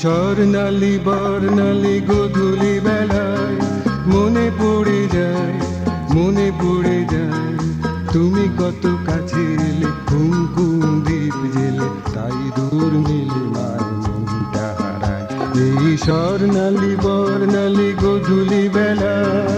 স্বর্ণালী, বর্ণালী, গধূলি বেলায় মনে পড়ে যায়, মনে পড়ে যায়। তুমি কত কাছে এলে কুমকুম দ্বীপ জেলে, তাই দূর মিলে মায় মনটা হারায়। এই স্বর্ণালী, বর্ণালী, গধূলি বেলায়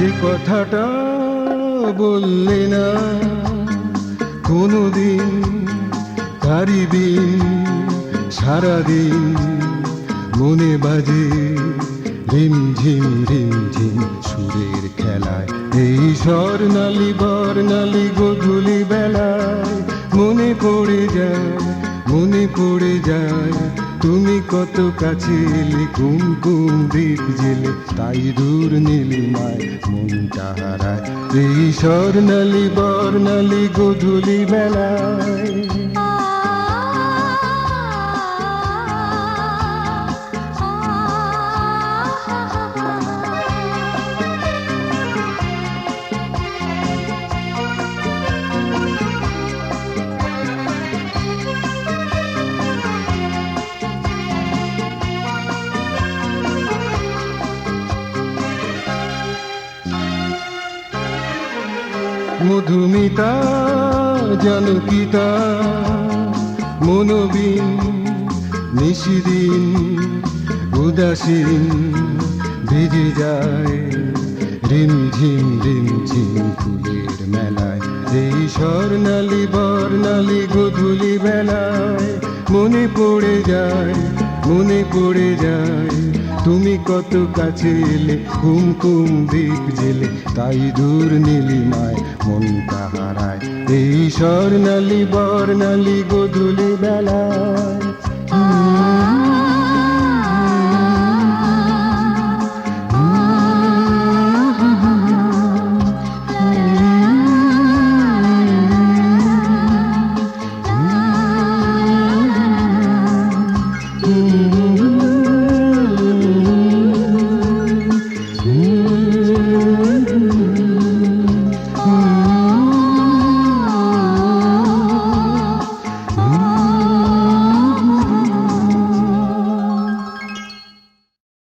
যে কথাটা বললে না, কোনোদিন দিন, সারাদিন মনে বাজে রিম ঝিম রিম ঝিম সুরের খেলায়। এই স্বর্ণালী, বর্ণালী গধূলি বেলায় মনে পড়ে যায়, মনে পড়ে যায়, তুমি কত কাছে এলে কুম কুম দ্বীপ জেলে, তাই দূর নীলিমায় মনটা হারায় এই স্বর্ণালী বর্ণালী গধুলি বেলায় মধুমিতা, জানকিতা মনোবিন নিশিদিন, উদাসীন, ভিজে যায় রিম ঝিম রিম ঝিম ফুলের মেলায়। এই স্বর্ণালী, বর্ণালী, গধূলি বেলায় মনে পড়ে যায়, মনে পড়ে যায় তুমি কত কাছে এলে কুমকুম দিক জেলে, তাই দূর নীলিমায় মনটা হারায় এই স্বর্ণালী, বর্ণালী, গধুলি বেলায়